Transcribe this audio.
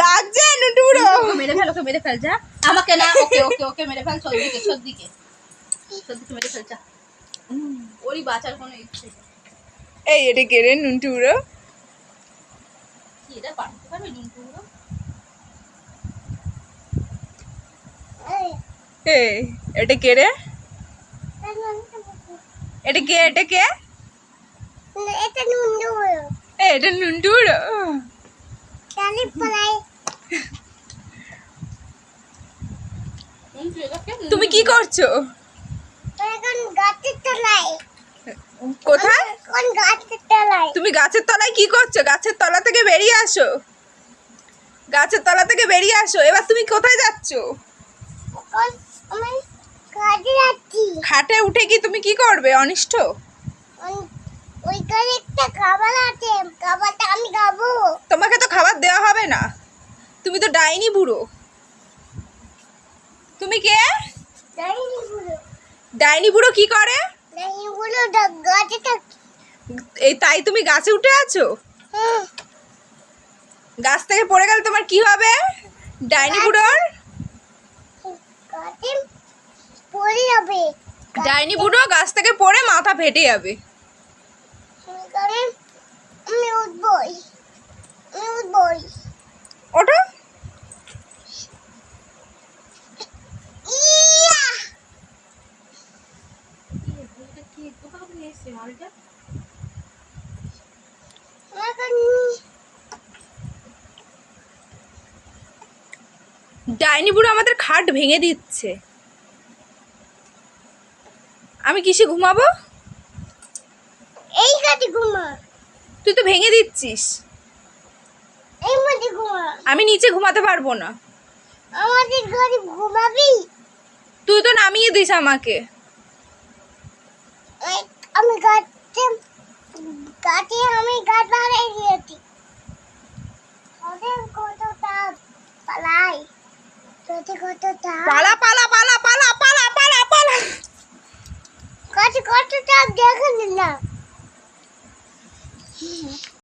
লাগছে নুন্টু বুড়ো মেরে ফেল ওকে মেরে ফেল যা। আমাকে না ওকে ওকে ওকে মেরে ফেল সব দিকে সব দিকে। সব দিকে মেরে ফেল যা। ওরই বাঁচার কোনো ইচ্ছে। এই এটা কে রে নুন্টু বুড়ো কি এটা পারতে পারবে এটা কে রে? এটা কে এটা কে? এটা নুনু এই এটা পলাই। তুমি কি করছ? এখন গাছের তলায়। কোথায়? কোন গাছের তলায়। তুমি গাছের তলায় কি করছ? গাছের তলা থেকে বেরিয়ে আসো। গাছের তলা থেকে বেরিয়ে আসো। এবার তুমি কোথায় যাচ্ছ? খাটে উঠে কি তুমি কি করবে? অনিষ্ট? ওইখানে একটা খাবার আছে খাবারটা আমি খাব। তোমাকে তো খাবার দেওয়া হবে না। তুমি তো ডাইনি বুড়ো। তুমি কে? ডাইনি গুলো ডাইনি বুড়ো কি করে? ডাইনি গুলো গাছে থাকে এই তাই তুমি গাছে উঠে আছো? গাছ থেকে পড়ে গেলে তোমার কি হবে? ডাইনি বুড়োর? পড়ে যাবে। ডাইনি বুড়ো গাছ থেকে পড়ে মাথা ফেটে যাবে ওইখানে এখন ডাইনি বুড়ো আমাদের খাট ভেঙে দিচ্ছে। আমি কিসে ঘুমাবো এই গাছে ঘুমা তুই তো ভেঙে দিচ্ছিস। এই মধ্যে ঘুমা। আমি নিচে ঘুমাতে পারব না। আমাদের ঘরে ঘুমাবি? তুই তো নামিয়ে দিস আমাকে। আমি গাছে গাছে আমি গাছ বাড়াই দিয়েছি। ওদের কত তাপ পালাই। তোদের কত পালা পালা পালা পালা পালা পালা পালা। গাছে কত তাপ দেখেন না Mm-hmm.